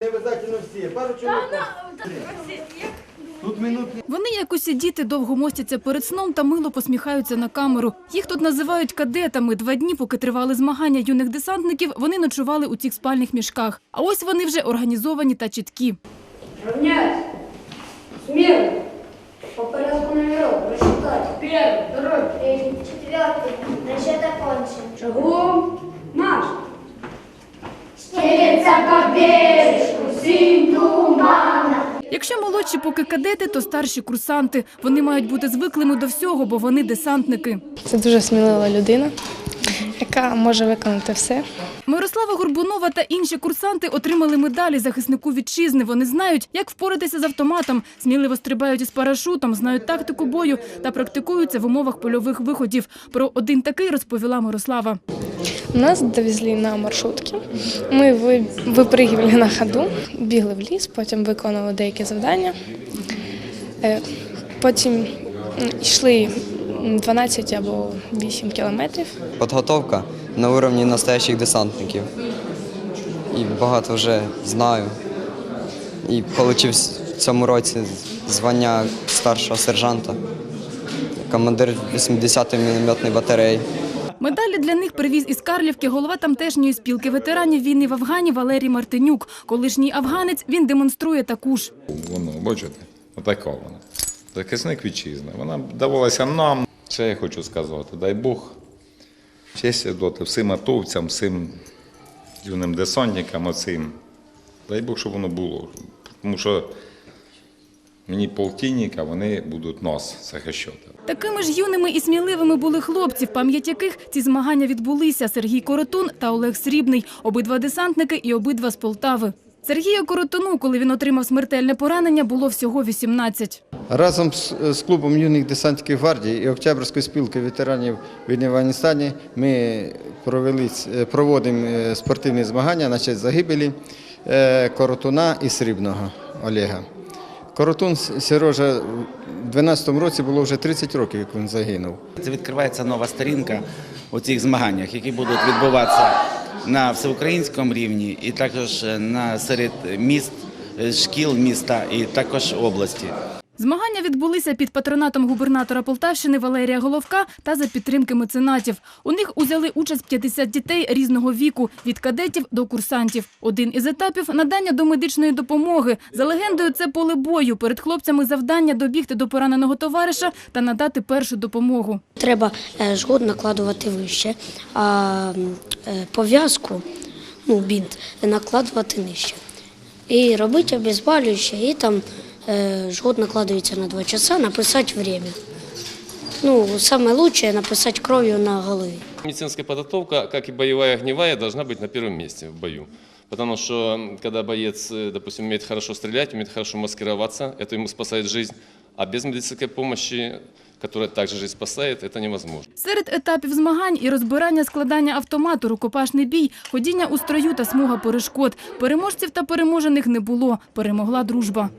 Не обов'язково всі, пару чоловік. Тут минут Вони, як усі діти, довго мостяться перед сном та мило посміхаються на камеру. Їх тут називають кадетами. Два дні, поки тривали змагання юних десантників, вони ночували у цих спальних мішках. А ось вони вже організовані та чіткі. Равнять. Смело. По порядку номеров. Рассчитать. Первый, второй, третий. Четвертый. Значит, окончен. Шагом. Марш. Стелется по бережку синь тумана. Якщо молодші поки кадети, то старші курсанти. Вони мають бути звиклими до всього, бо вони десантники. Це дуже смілива людина, яка може виконати все. Мирослава Горбунова та інші курсанти отримали медалі захиснику вітчизни. Вони знають, як впоратися з автоматом, сміливо стрибають із парашутом, знають тактику бою та практикуються в умовах польових виходів. Про один такий розповіла Мирослава. Нас довезли на маршрутки. Ми ви- випригували на ходу, бігли в ліс, потім виконували деякі завдання. Е, Потім йшли 12 або 8 кілометрів. Підготовка на уровні настоящих десантників. І багато вже знаю. І отримав в цьому році звання старшого сержанта, командир 80-ї мінометної батареї. Медалі для них привіз із Карлівки голова тамтешньої спілки ветеранів війни в Афгані Валерій Мартинюк. Колишній афганець він демонструє таку ж. Воно, бачите, отака вона. Захисник вітчизни. Вона давалася нам. Ще я хочу сказати, дай Бог, честь віддати всім атовцям, всім юним десантникам, оцим. Дай Бог, щоб воно було. Тому що мені полтинника, вони будуть нас захищати. Такими ж юними і сміливими були хлопці, в пам'ять яких ці змагання відбулися. Сергій Коротун та Олег Срібний. Обидва десантники і обидва з Полтави. Сергію Коротуну, коли він отримав смертельне поранення, було всього 18. Разом з, клубом юних десантників гвардії і Октябрьської спілки ветеранів війни в Афганістані ми провели, е, проводимо е, спортивні змагання на честь загибелі е, Коротуна і Срібного Олега. Коротун Сережа в 12-му році було вже 30 років, як він загинув. Це відкривається нова сторінка у цих змаганнях, які будуть відбуватися на всеукраїнському рівні і також на серед міст, е, шкіл міста і також області. Змагання відбулися під патронатом губернатора Полтавщини Валерія Головка та за підтримки меценатів. У них узяли участь 50 дітей різного віку – від кадетів до курсантів. Один із етапів – надання домедичної допомоги. За легендою, це поле бою. Перед хлопцями завдання добігти до пораненого товариша та надати першу допомогу. Треба е, жгут накладувати вище, а е, пов'язку, ну, бінт, накладувати нижче. І робити обезболююче, і там жгут накладується на 2 часа, написати время. Ну, саме лучше написати кров'ю на голові. Медицинская подготовка, как и боевая огневая, должна быть на первом месте в бою. Потому что, м, когда боец, э, допустим, умеет хорошо стрелять, умеет хорошо маскироваться, это ему спасает жизнь. А без медицинской помощи, которая также жизнь спасает, это невозможно. Серед етапів змагань і розбирання складання автомату, рукопашний бій, ходіння у строю та смуга перешкод. Переможців та переможених не було. Перемогла дружба.